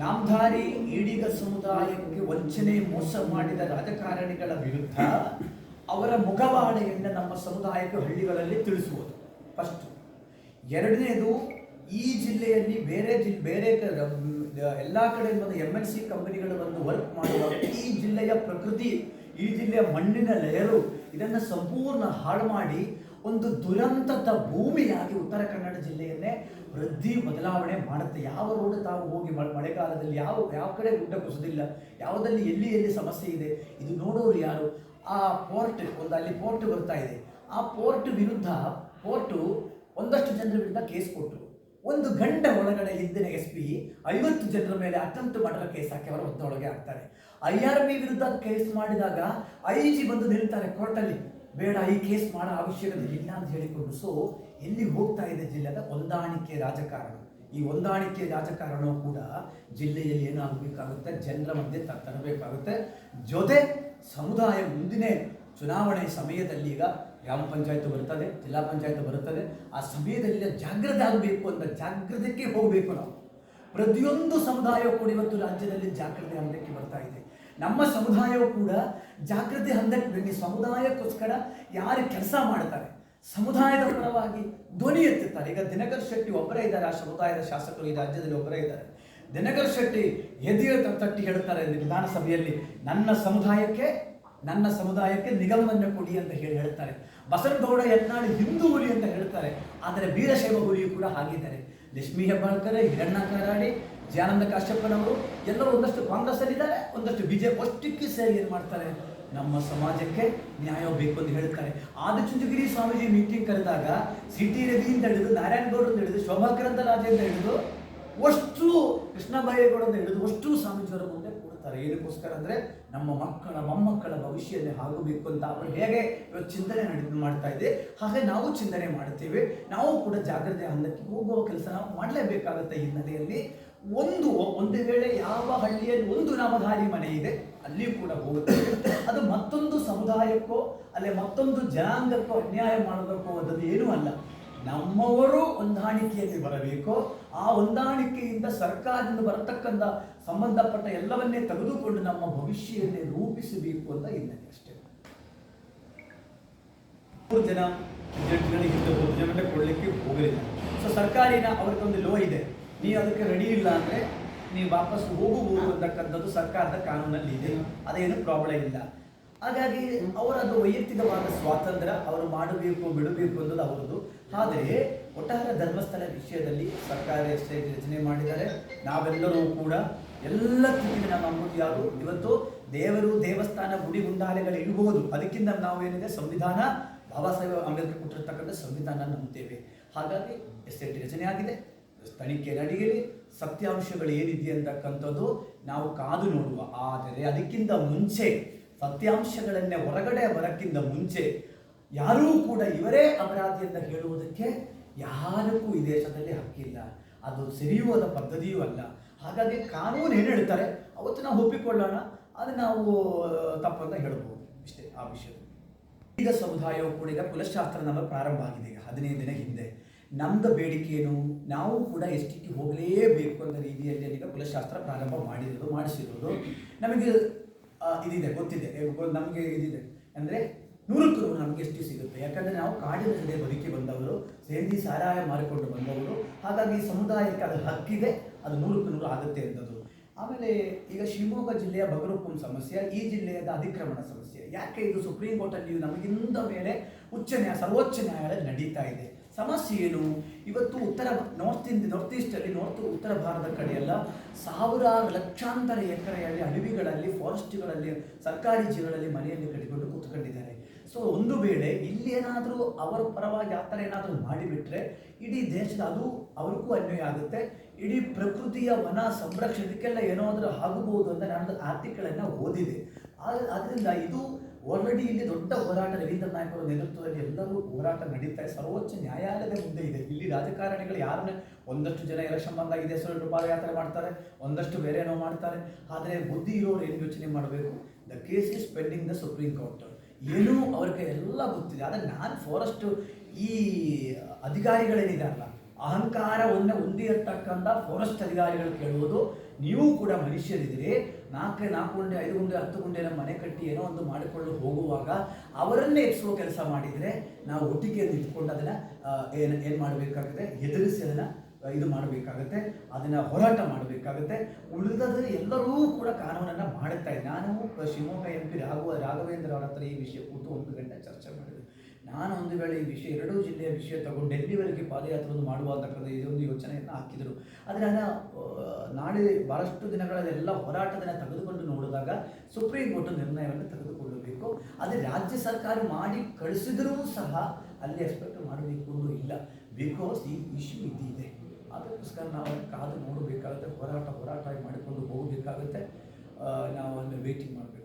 ನಾಮಧಾರಿ ಈಡಿಗ ಸಮುದಾಯಕ್ಕೆ ವಂಚನೆ ಮೋಸ ಮಾಡಿದ ರಾಜಕಾರಣಿಗಳ ವಿರುದ್ಧ ಅವರ ಮುಖವಾಣಿಯನ್ನು ನಮ್ಮ ಸಮುದಾಯಕ್ಕೆ ಹಳ್ಳಿಗಳಲ್ಲಿ ತಿಳಿಸುವುದು. ಫಸ್ಟ್ ಎರಡನೇದು, ಈ ಜಿಲ್ಲೆಯಲ್ಲಿ ಬೇರೆ ಜಿ ಬೇರೆ ಎಲ್ಲ ಕಡೆ ಬಂದು ಎಂ ಎನ್ ಸಿ ಕಂಪನಿಗಳು ಬಂದು ವರ್ಕ್ ಮಾಡುವ ಈ ಜಿಲ್ಲೆಯ ಪ್ರಕೃತಿ, ಈ ಜಿಲ್ಲೆಯ ಮಣ್ಣಿನ ಲಯರು ಇದನ್ನು ಸಂಪೂರ್ಣ ಹಾಳು ಮಾಡಿ ಒಂದು ದುರಂತದ ಭೂಮಿಯಾಗಿ ಉತ್ತರ ಕನ್ನಡ ಜಿಲ್ಲೆಯನ್ನೇ ವೃದ್ಧಿ ಬದಲಾವಣೆ ಮಾಡುತ್ತೆ. ಯಾವ ರೋಡ್ ತಾವು ಹೋಗಿ ಮಳೆ- ಮಳೆಗಾಲದಲ್ಲಿ ಯಾವ ಯಾವ ಕಡೆ ಗುಡ್ಡ ಕುಸಿದಿಲ್ಲ, ಯಾವುದಲ್ಲಿ ಎಲ್ಲಿ ಎಲ್ಲಿ ಸಮಸ್ಯೆ ಇದೆ, ಇದು ನೋಡೋರು ಯಾರು? ಆ ಪೋರ್ಟ್ ಒಂದು ಅಲ್ಲಿ ಪೋರ್ಟ್ ಬರ್ತಾ ಇದೆ. ಆ ಪೋರ್ಟ್ ವಿರುದ್ಧ ಪೋರ್ಟು ಒಂದಷ್ಟು ಜನರ ವಿರುದ್ಧ ಕೇಸ್ ಕೊಟ್ಟರು ಒಂದು ಗಂಟೆ ಒಳಗಡೆ ಹಿಂದಿನ ಎಸ್ ಪಿ ಐವತ್ತು ಜನರ ಮೇಲೆ ಅಟೆಂಪ್ಟ್ ಮಾಡಿರೋ ಕೇಸ್ ಹಾಕಿ ಅವರ ಒತ್ತೊಳಗೆ ಹಾಕ್ತಾರೆ. ಐ ಆರ್ ಬಿ ವಿರುದ್ಧ ಕೇಸ್ ಮಾಡಿದಾಗ ಐ ಜಿ ಬಂದು ನಿಲ್ತಾರೆ ಕೋರ್ಟಲ್ಲಿ ಬೇಡ, ಈ ಕೇಸ್ ಮಾಡೋ ಅವಶ್ಯಕತೆ ಇಲ್ಲ ಅಂತ ಹೇಳಿಕೊಂಡು ಸೊ ಎಲ್ಲಿ ಹೋಗ್ತಾ ಇದೆ ಜಿಲ್ಲೆದ ಹೊಂದಾಣಿಕೆ ರಾಜಕಾರಣ. ಈ ಹೊಂದಾಣಿಕೆ ರಾಜಕಾರಣವೂ ಕೂಡ ಜಿಲ್ಲೆಯಲ್ಲಿ ಏನಾಗಬೇಕಾಗುತ್ತೆ? ಜನರ ಮಧ್ಯೆ ತರಬೇಕಾಗುತ್ತೆ. ಜೊತೆ ಸಮುದಾಯ ಮುಂದಿನ ಚುನಾವಣೆ ಸಮಯದಲ್ಲಿ ಈಗ ಗ್ರಾಮ ಪಂಚಾಯತ್ ಬರ್ತದೆ? ಜಿಲ್ಲಾ ಪಂಚಾಯತ್ ಬರುತ್ತದೆ ಆ ಸಮಯದಲ್ಲಿ ಜಾಗ್ರತೆ ಆಗಬೇಕು ಅಂತ ಜಾಗ್ರತೆಗೆ ಹೋಗಬೇಕು ನಾವು. ಪ್ರತಿಯೊಂದು ಸಮುದಾಯ ಕೂಡ ಇವತ್ತು ರಾಜ್ಯದಲ್ಲಿ ಜಾಗ್ರತೆ ಆಗಲಿಕ್ಕೆ ಬರ್ತಾ ಇದೆ. ನಮ್ಮ ಸಮುದಾಯವು ಕೂಡ ಜಾಗೃತಿ ಹಂತಕ್ಕೆ ಸಮುದಾಯಕ್ಕೋಸ್ಕರ ಯಾರು ಕೆಲಸ ಮಾಡ್ತಾರೆ, ಸಮುದಾಯದ ಪರವಾಗಿ ಧ್ವನಿ ಎತ್ತುತ್ತಾರೆ. ಈಗ ದಿನಕರ್ ಶೆಟ್ಟಿ ಒಬ್ಬರೇ ಇದ್ದಾರೆ, ಆ ಸಮುದಾಯದ ಶಾಸಕರು ಈ ರಾಜ್ಯದಲ್ಲಿ ಒಬ್ಬರೇ ಇದ್ದಾರೆ. ದಿನಕರ್ ಶೆಟ್ಟಿ ಎದೆಯ ತಟ್ಟಿ ಹೇಳ್ತಾರೆ ವಿಧಾನಸಭೆಯಲ್ಲಿ, ನನ್ನ ಸಮುದಾಯಕ್ಕೆ ನನ್ನ ಸಮುದಾಯಕ್ಕೆ ನಿಗಮವನ್ನು ಕೊಡಿ ಅಂತ ಹೇಳಿ ಹೇಳ್ತಾರೆ. ಬಸವನಗೌಡ ಯತ್ನಾಳ್ ಹಿಂದೂ ಹುಲಿ ಅಂತ ಹೇಳ್ತಾರೆ. ಆದರೆ ವೀರಶೈವ ಹುಲಿಯು ಕೂಡ ಹಾಗಿದ್ದಾರೆ. ಲಕ್ಷ್ಮೀ ಹೆಬ್ಬಾಳ್ಕರ್ ಹಿರಣ್ಣ ಕಾರಾಡಿ ಜಯಾನಂದ ಕಾಶ್ಯಪ್ಪನವರು ಎಲ್ಲರೂ ಒಂದಷ್ಟು ಕಾಂಗ್ರೆಸ್ಸಲ್ಲಿದ್ದಾರೆ, ಒಂದಷ್ಟು ಬಿಜೆಪಿ ಅಷ್ಟಕ್ಕೆ ಸೇರಿ ಏನು ಮಾಡ್ತಾರೆ? ನಮ್ಮ ಸಮಾಜಕ್ಕೆ ನ್ಯಾಯ ಬೇಕು ಅಂತ ಹೇಳ್ತಾರೆ ಆದಿಚುಂಚಗಿರಿ ಸ್ವಾಮೀಜಿ ಮೀಟಿಂಗ್ ಕರೆದಾಗ ಸಿ ಟಿ ರವಿಯಿಂದ ಹಿಡಿದು ನಾರಾಯಣಗೌಡರಿಂದ ಹಿಡಿದು ಶೋಭಾಕರಂತ ರಾಜೇಂದ್ರ ಹಿಡಿದು ಅಷ್ಟು ಕೃಷ್ಣ ಹಿಡಿದು ಅಷ್ಟು ಸ್ವಾಮೀಜಿಯವರ ಮುಂದೆ ಕೊಡ್ತಾರೆ. ಏನಕ್ಕೋಸ್ಕರ ಅಂದರೆ ನಮ್ಮ ಮಕ್ಕಳ, ಮೊಮ್ಮಕ್ಕಳ ಭವಿಷ್ಯದಲ್ಲಿ ಆಗಬೇಕು ಅಂತ ಅವರು ಹೇಗೆ ಇವತ್ತು ಚಿಂತನೆ ನಡೆ, ಮಾಡ್ತಾ ಇದೆ. ಹಾಗೆ ನಾವು ಚಿಂತನೆ ಮಾಡ್ತೇವೆ. ನಾವು ಕೂಡ ಜಾಗ್ರತೆ ಹಂತಕ್ಕೆ ಹೋಗುವ ಕೆಲಸ ನಾವು ಮಾಡಲೇಬೇಕಾಗುತ್ತೆ ಹಿನ್ನೆಲೆಯಲ್ಲಿ. ಒಂದು ಒಂದು ವೇಳೆ ಯಾವ ಹಳ್ಳಿಯಲ್ಲಿ ಒಂದು ನಾಮಧಾರಿ ಮನೆ ಇದೆ, ಅಲ್ಲಿ ಕೂಡ ಹೋಗುತ್ತೆ. ಅದು ಮತ್ತೊಂದು ಸಮುದಾಯಕ್ಕೋ, ಅಲ್ಲೇ ಮತ್ತೊಂದು ಜನಾಂಗಕ್ಕೋ ಅನ್ಯಾಯ ಮಾಡೋದಕ್ಕೋ ಅದನ್ನು ಏನೂ ಅಲ್ಲ. ನಮ್ಮವರು ಹೊಂದಾಣಿಕೆಯಲ್ಲಿ ಬರಬೇಕು, ಆ ಹೊಂದಾಣಿಕೆಯಿಂದ ಸರ್ಕಾರದಿಂದ ಬರತಕ್ಕಂಥ ಸಂಬಂಧಪಟ್ಟ ಎಲ್ಲವನ್ನೇ ತೆಗೆದುಕೊಂಡು ನಮ್ಮ ಭವಿಷ್ಯವನ್ನೇ ರೂಪಿಸಬೇಕು ಅಂತ ಹಿನ್ನೆಲೆ ಅಷ್ಟೇ. ಮೂರು ಜನ ಜಡ್ಜ್ಗಳಿಗೆ ಇಂಥ ಜಡ್ಜ್ಮೆಂಟ್ ಕೊಡಲಿಕ್ಕೆ ಹೋಗಲಿಲ್ಲ. ಸೊ ಸರ್ಕಾರಿನ ಅವ್ರಿಗೊಂದು ಲೋ ಇದೆ. ನೀವು ಅದಕ್ಕೆ ರೆಡಿ ಇಲ್ಲ ಅಂದರೆ ನೀವು ವಾಪಸ್ ಹೋಗಬಹುದು ಅಂತಕ್ಕಂಥದ್ದು ಸರ್ಕಾರದ ಕಾನೂನಲ್ಲಿ ಇದೆ. ಅದೇನು ಪ್ರಾಬ್ಲಮ್ ಇಲ್ಲ. ಹಾಗಾಗಿ ಅವರದು ವೈಯಕ್ತಿಕವಾದ ಸ್ವಾತಂತ್ರ್ಯ ಅವರು ಮಾಡಬೇಕು, ಬಿಡಬೇಕು ಅನ್ನೋದು ಅವರದ್ದು. ಆದರೆ ಒಟ್ಟಾರೆ ಧರ್ಮಸ್ಥಳ ವಿಷಯದಲ್ಲಿ ಸರ್ಕಾರ ಎಷ್ಟೇ ರಚನೆ ಮಾಡಿದ್ದಾರೆ. ನಾವೆಲ್ಲರೂ ಕೂಡ ಎಲ್ಲ ತಿಂಗಳಿನ ನಮ್ಮ ಯಾರು? ಇವತ್ತು ದೇವರು ದೇವಸ್ಥಾನ ಗುಡಿ ಗುಂಡಾಲೆಗಳು ಇರಬಹುದು. ಅದಕ್ಕಿಂತ ನಾವೇನಿದೆ? ಸಂವಿಧಾನ. ಬಾಬಾ ಸಾಹೇಬ್ ಅಂಬೇಡ್ಕರ್ ಕೊಟ್ಟಿರ್ತಕ್ಕಂಥ ಸಂವಿಧಾನ ನಂಬುತ್ತೇವೆ. ಹಾಗಾಗಿ ಎಸ್ ಐ ಟಿ ರಚನೆ ಆಗಿದೆ. ತನಿಖೆ ನಡೆಯಲಿ. ಸತ್ಯಾಂಶಗಳು ಏನಿದೆ ಅಂತಕ್ಕಂಥದ್ದು ನಾವು ಕಾದು ನೋಡುವ. ಆದರೆ ಅದಕ್ಕಿಂತ ಮುಂಚೆ ಸತ್ಯಾಂಶಗಳನ್ನೇ ಹೊರಗಡೆ ಬರಕ್ಕಿಂತ ಮುಂಚೆ ಯಾರೂ ಕೂಡ ಇವರೇ ಅಪರಾಧಿ ಅಂತ ಹೇಳುವುದಕ್ಕೆ ಯಾರಕ್ಕೂ ಈ ದೇಶದಲ್ಲಿ ಹಕ್ಕಿಲ್ಲ. ಅದು ಸರಿಯುವುದ ಪದ್ಧತಿಯೂ ಅಲ್ಲ. ಹಾಗಾಗಿ ಕಾನೂನು ಏನು ಹೇಳ್ತಾರೆ? ಅವತ್ತು ನಾವು ಒಪ್ಪಿಕೊಳ್ಳೋಣ ಅದು ನಾವು ಅಂತ ಹೇಳ್ಬೋದು. ಇಷ್ಟೇ, ಆ ವಿಷಯ. ಈಗ ಸಮುದಾಯವು ಕೂಡ ಈಗ ಕುಲಶಾಸ್ತ್ರ ನಮ್ಮ ಪ್ರಾರಂಭ ಆಗಿದೆ. ಈಗ ಹದಿನೈದು ದಿನ ಹಿಂದೆ. ನಮ್ದು ಬೇಡಿಕೆ ಏನು? ನಾವು ಕೂಡ ಎಷ್ಟಕ್ಕೆ ಹೋಗಲೇಬೇಕು ಅನ್ನೋ ರೀತಿಯಲ್ಲಿ ಈಗ ಕುಲಶಾಸ್ತ್ರ ಪ್ರಾರಂಭ ಮಾಡಿರೋದು, ಮಾಡಿಸಿರೋದು. ನಮಗೆ ಇದಿದೆ, ಗೊತ್ತಿದೆ. ನಮಗೆ ಇದಿದೆ. ಅಂದರೆ ನೂರಕ್ಕೂ ನೂರು ನಮಗೆ ಎಷ್ಟು ಸಿಗುತ್ತೆ. ಯಾಕಂದರೆ ನಾವು ಕಾಡಿನ ಜೊತೆ ಬದುಕಿ ಬಂದವರು, ಸೇಂದಿ ಸಾರಾಯ ಮಾಡಿಕೊಂಡು ಬಂದವರು, ಹಾಗಾಗಿ ಸಮುದಾಯಕ್ಕೆ ಅದು ಹಕ್ಕಿದೆ, ಅದು ನೂರಕ್ಕೂ ನೂರು ಆಗುತ್ತೆ ಅಂತದ್ದು. ಆಮೇಲೆ ಈಗ ಶಿವಮೊಗ್ಗ ಜಿಲ್ಲೆಯ ಬಗರುಪ್ಪಂ ಸಮಸ್ಯೆ, ಈ ಜಿಲ್ಲೆಯದ ಅತಿಕ್ರಮಣ ಸಮಸ್ಯೆ. ಯಾಕೆ ಇದು ಸುಪ್ರೀಂ ಕೋರ್ಟಲ್ಲಿ ನಮಗಿಂದ ಮೇಲೆ ಉಚ್ಚ ನ್ಯಾಯ ಸರ್ವೋಚ್ಚ ನ್ಯಾಯಾಲಯ ನಡೀತಾ ಇದೆ? ಸಮಸ್ಯೆ ಏನು? ಇವತ್ತು ಉತ್ತರ ನಾರ್ತ್ ಇಂದ ನಾರ್ತ್ ಈಸ್ಟಲ್ಲಿ ನಾರ್ತ್ ಉತ್ತರ ಭಾರತದ ಕಡೆಯೆಲ್ಲ ಸಾವಿರಾರು ಲಕ್ಷಾಂತರ ಎಕರೆಯಲ್ಲಿ ಅಡವಿಗಳಲ್ಲಿ ಫಾರೆಸ್ಟ್ಗಳಲ್ಲಿ ಸರ್ಕಾರಿ ಜೀವಗಳಲ್ಲಿ ಮನೆಯಲ್ಲಿ ಕಟ್ಟಿಕೊಂಡು ಕೂತ್ಕೊಂಡಿದ್ದಾರೆ. ಸೊ ಒಂದು ವೇಳೆ ಇಲ್ಲಿ ಏನಾದರೂ ಅವರ ಪರವಾಗಿ ಆ ಥರ ಏನಾದರೂ ಮಾಡಿಬಿಟ್ರೆ ಇಡೀ ದೇಶದ ಅದು ಅವ್ರಿಗೂ ಅನ್ವಯ ಆಗುತ್ತೆ. ಇಡೀ ಪ್ರಕೃತಿಯ ವನ ಸಂರಕ್ಷಣೆಗೆಲ್ಲ ಏನಾದರೂ ಆಗಬಹುದು ಅಂತ ನಾನು ಆರ್ಟಿಕಲನ್ನು ಓದಿದೆ. ಆದ್ದರಿಂದ ಇದು ಆಲ್ರೆಡಿ ಇಲ್ಲಿ ದೊಡ್ಡ ಹೋರಾಟ ರವೀಂದ್ರ ನಾಯಕರ ನೇತೃತ್ವದಲ್ಲಿ ಎಲ್ಲರೂ ಹೋರಾಟ ನಡೀತಾ ಇದೆ. ಸರ್ವೋಚ್ಚ ನ್ಯಾಯಾಲಯದ ಮುಂದೆ ಇದೆ. ಇಲ್ಲಿ ರಾಜಕಾರಣಿಗಳು ಯಾರನ್ನ ಒಂದಷ್ಟು ಜನ ಎಲೆಕ್ಷನ್ ಬಂದಾಗ ಹೆಸರು ಪಾದಯಾತ್ರೆ ಮಾಡ್ತಾರೆ, ಒಂದಷ್ಟು ಬೇರೆ ಏನೋ ಮಾಡ್ತಾರೆ. ಆದರೆ ಬುದ್ಧಿ ಇರೋರು ಏನು ಯೋಚನೆ ಮಾಡಬೇಕು? The case is pending the supreme court ಏನೂ ಅವ್ರಿಗೆ ಎಲ್ಲ ಗೊತ್ತಿದೆ ಆದರೆ ನಾನು ಫಾರೆಸ್ಟ್ ಈ ಅಧಿಕಾರಿಗಳೇನಿದಾರಲ್ಲ ಅಹಂಕಾರವನ್ನು ಹೊಂದಿರತಕ್ಕಂಥ ಫಾರೆಸ್ಟ್ ಅಧಿಕಾರಿಗಳು ಕೇಳುವುದು ನೀವು ಕೂಡ ಮನುಷ್ಯರಿದ್ದೀರಿ. ನಾಲ್ಕು ನಾಲ್ಕು ಗುಂಡೆ, ಐದು ಗುಂಡೆ, ಹತ್ತು ಗುಂಡೆನ ಮನೆ ಕಟ್ಟಿ ಏನೋ ಒಂದು ಮಾಡಿಕೊಂಡು ಹೋಗುವಾಗ ಅವರನ್ನೇ ಎಪ್ಸುವ ಕೆಲಸ ಮಾಡಿದರೆ ನಾವು ಒಟ್ಟಿಗೆ ನಿಂತ್ಕೊಂಡು ಅದನ್ನು ಏನು ಏನು ಮಾಡಬೇಕಾಗುತ್ತೆ? ಎದುರಿಸಿ ಅದನ್ನು ಇದು ಮಾಡಬೇಕಾಗುತ್ತೆ. ಅದನ್ನು ಹೋರಾಟ ಮಾಡಬೇಕಾಗುತ್ತೆ. ಉಳಿದದ ಎಲ್ಲರೂ ಕೂಡ ಕಾನೂನನ್ನು ಮಾಡುತ್ತಾ ಇದೆ ನಾನು ಶಿವಮೊಗ್ಗ ಎಂ ಪಿ ರಾಘವ ರಾಘವೇಂದ್ರ ಅವರ ಹತ್ರ ಈ ವಿಷಯ ಕೂತು ಒಂದು ಗಂಟೆ ಚರ್ಚೆ ಮಾಡಿದೆ. ನಾನು ಒಂದು ವೇಳೆ ಈ ವಿಷಯ, ಎರಡೂ ಜಿಲ್ಲೆಯ ವಿಷಯ ತಗೊಂಡು ಎಲ್ಲಿವರೆಗೆ ಪಾದಯಾತ್ರೆಯನ್ನು ಮಾಡುವ ಅಂತಕ್ಕಂಥ ಇದೊಂದು ಯೋಚನೆಯನ್ನು ಹಾಕಿದರು. ಆದರೆ ಅದನ್ನು ನಾಳೆ ಭಾಳಷ್ಟು ದಿನಗಳಲ್ಲೆಲ್ಲ ಹೋರಾಟದನ್ನು ತೆಗೆದುಕೊಂಡು ನೋಡಿದಾಗ ಸುಪ್ರೀಂ ಕೋರ್ಟ್ ನಿರ್ಣಯವನ್ನು ತೆಗೆದುಕೊಳ್ಳಬೇಕು. ಆದರೆ ರಾಜ್ಯ ಸರ್ಕಾರ ಮಾಡಿ ಕಳಿಸಿದರೂ ಸಹ ಅಲ್ಲಿ ಎಕ್ಸ್ಪೆಕ್ಟ್ ಮಾಡಬೇಕು ಇಲ್ಲ. ಬಿಕಾಸ್ ಈ ಇಶ್ಯೂ ಇದ್ದಿದೆ. ಅದಕ್ಕೋಸ್ಕರ ನಾವು ಕಾದು ನೋಡಬೇಕಾಗುತ್ತೆ, ಹೋರಾಟ ಹೋರಾಟ ಮಾಡಿಕೊಂಡು ಹೋಗಬೇಕಾಗುತ್ತೆ. ನಾವು ಅಲ್ಲಿ ವೇಟಿಂಗ್ ಮಾಡಬೇಕು.